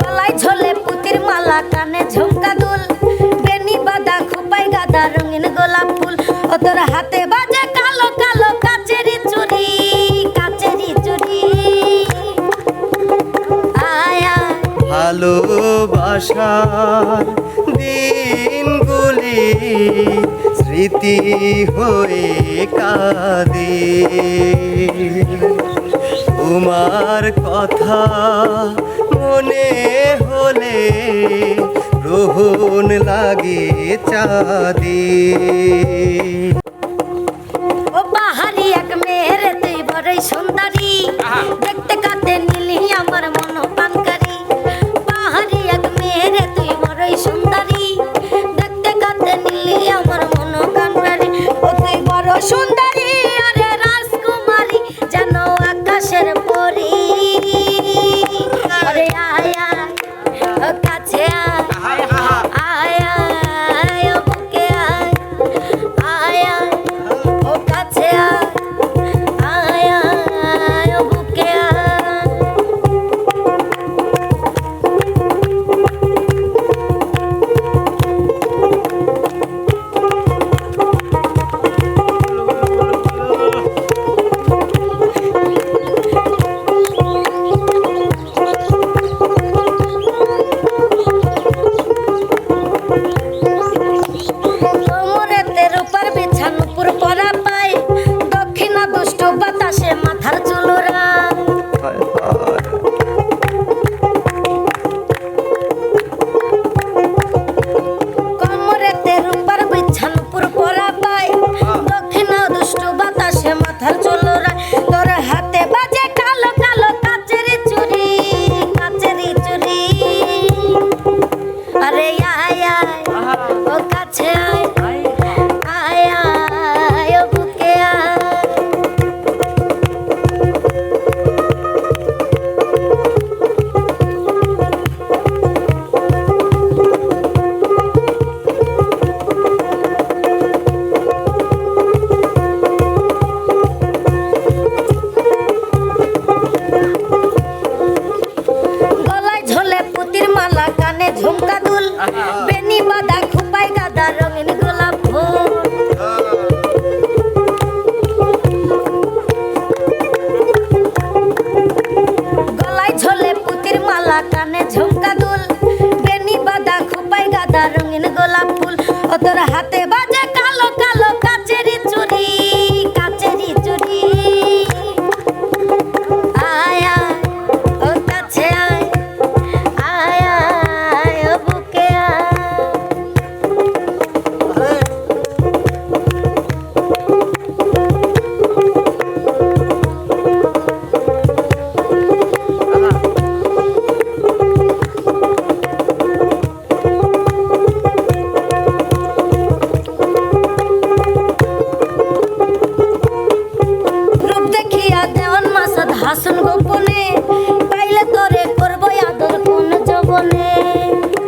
গলায় ঝোলে পুতির মালা, কানে ঝুমকা দুল। বেনি বাদা খোপায় গাদা রঙিন গোলাপ ফুল। ও তোর হাতে বাজে কালো কালো কাচেরি চুরি কাচেরি চুরি আয়া। ভালোবাসার দিনগুলি স্মৃতি হয়ে কাঁদে। তোমার কথা মনে হলে রোহন লাগে চাঁদে। Thank you.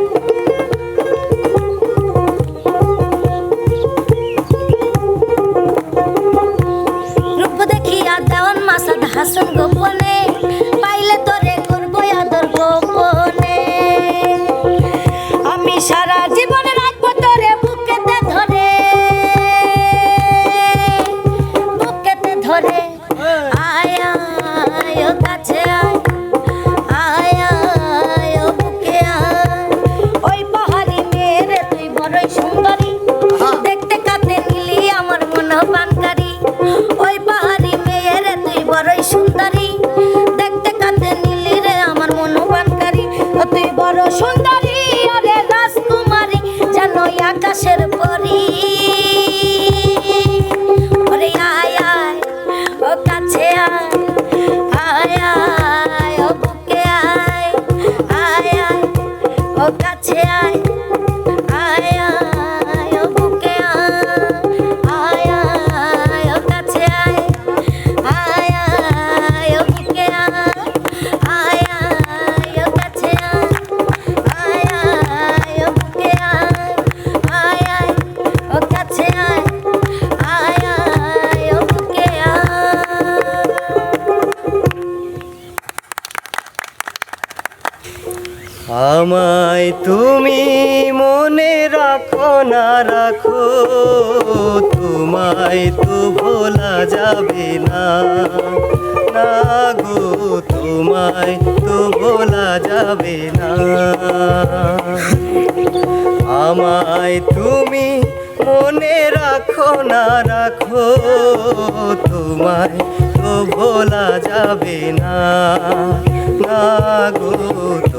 তোমায় তো ভোলা যাবে না। না গো, তোমায় তো ভোলা যাবে না। আমায় তুমি মনে রাখো, না রাখো, তোমায় তো ভোলা যাবে না। না গো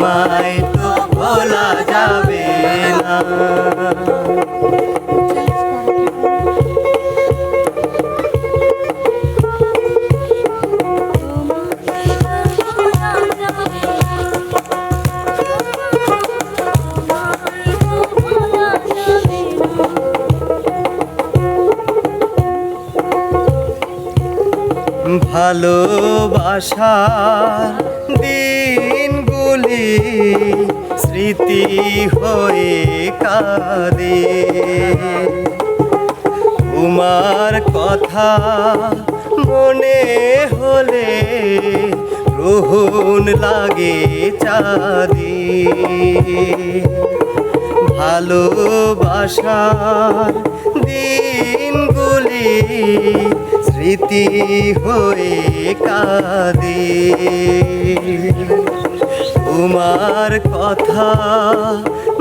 তোমায় তো ভোলা যাবে না। ভালোবাসা দিনগুলি স্মৃতি হয়ে কাঁদে। তোমার কথা মনে হলে গ্রহণ লাগে চাঁদে। ভালোবাসার দিনগুলি স্মৃতি হয়ে কাঁদে। তোমার কথা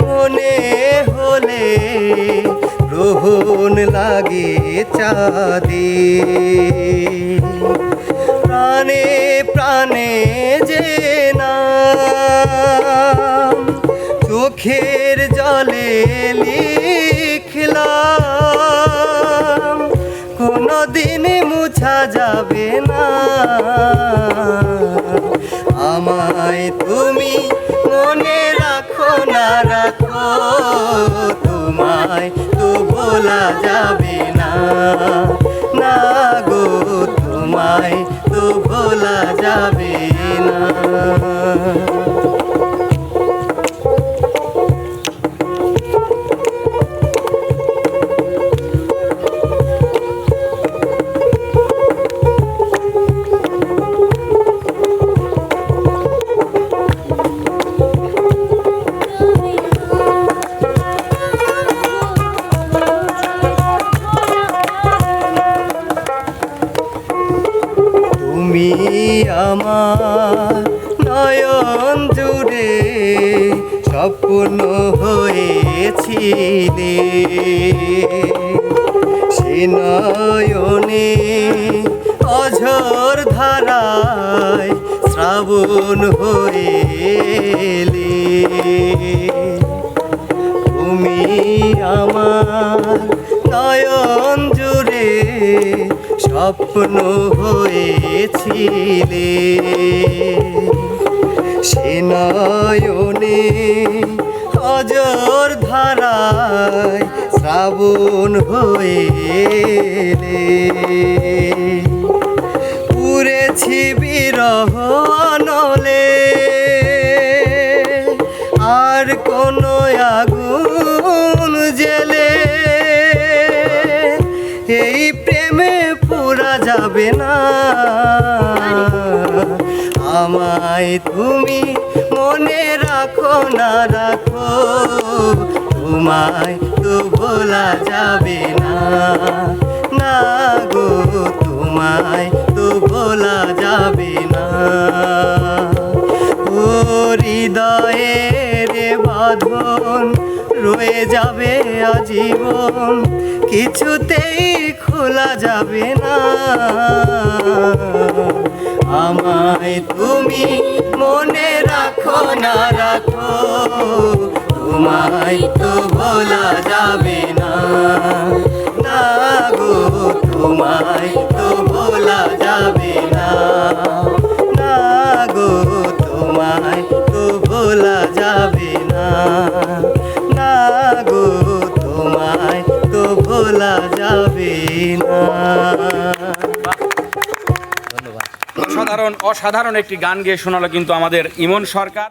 মনে হলে গ্রহণ লাগে চাঁদে। প্রাণে প্রাণে যে নাম চোখের জলে লিখলাম কোনো দিন মুছা যাবে না। আমায় তুমি মনে রাখো না রাখো, তোমায় তো বলা যাবে না। না গো, তোমায় তো বলা যাবে না। স্বপ্ন হয়েছিলে। সে অঝর ধারায় শ্রাবণ হয়েলে। তুমি আমার নয়ন জুড়ে স্বপ্ন হয়েছিলে। সে নয়নে অজর ধারায় শ্রাবণ হয়েলে পুরেছি বিরহ নলে, আর কোনো আগুন জেলে। এই প্রেমে পুরা যাবে না। আমায় তুমি মনে রাখো, না রাখো। তোমায় তো ভোলা যাবে না। না গো, তোমায় তো ভোলা যাবে না। ও হৃদয়ে রে বাঁধন রয়ে যাবে আজীবন। কিছুতেই খোলা যাবে না। আমায় তুমি মনে রাখো না রাখো, তোমায় তো বলা যাবে না। না গো, তোমায় তো ভোলা যাবে না। অসাধারণ একটি গান গেয়ে শোনালো কিন্তু আমাদের ইমন সরকার।